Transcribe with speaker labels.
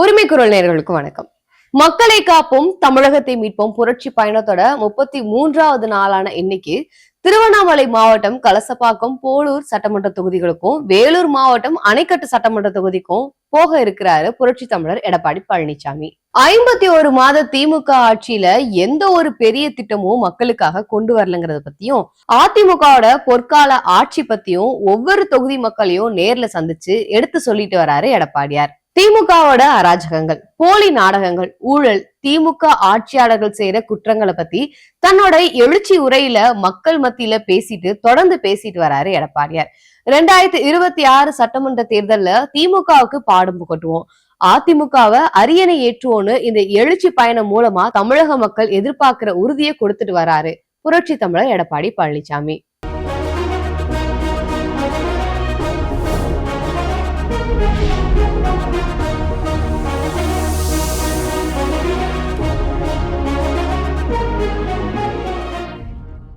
Speaker 1: உரிமை குரல் நேர்களுக்கு வணக்கம். மக்களை காப்போம் தமிழகத்தை மீட்போம் புரட்சி பயணத்தோட முப்பத்தி மூன்றாவது நாளான இன்னைக்கு திருவண்ணாமலை மாவட்டம் கலசப்பாக்கம் போலூர் சட்டமன்ற தொகுதிகளுக்கும் வேலூர் மாவட்டம் அணைக்கட்டு சட்டமன்ற தொகுதிக்கும் போக இருக்கிறாரு புரட்சி தமிழர் எடப்பாடி பழனிசாமி ஐம்பத்தி ஒரு மாத திமுக ஆட்சியில எந்த ஒரு பெரிய திட்டமும் மக்களுக்காக கொண்டு வரலங்கிறத பத்தியும் அதிமுகவோட பொற்கால ஆட்சி பத்தியும் ஒவ்வொரு தொகுதி மக்களையும் நேர்ல சந்திச்சு எடுத்து சொல்லிட்டு வராரு எடப்பாடியார். திமுகவோட அராஜகங்கள் போலி நாடகங்கள் ஊழல் திமுக ஆட்சியாளர்கள் செய்யற குற்றங்களை பத்தி தன்னோட எழுச்சி உரையில மக்கள் மத்தியில பேசிட்டு தொடர்ந்து பேசிட்டு வராரு எடப்பாடியார். ரெண்டாயிரத்தி இருபத்தி ஆறு சட்டமன்ற தேர்தல்ல திமுகவுக்கு பாடம் புகட்டுவோம் அதிமுகவை அரியணை ஏற்றுவோன்னு இந்த எழுச்சி பயணம் மூலமா தமிழக மக்கள் எதிர்பார்க்கிற உறுதியை கொடுத்துட்டு வராரு. புரட்சி தமிழர் எடப்பாடி பழனிசாமி.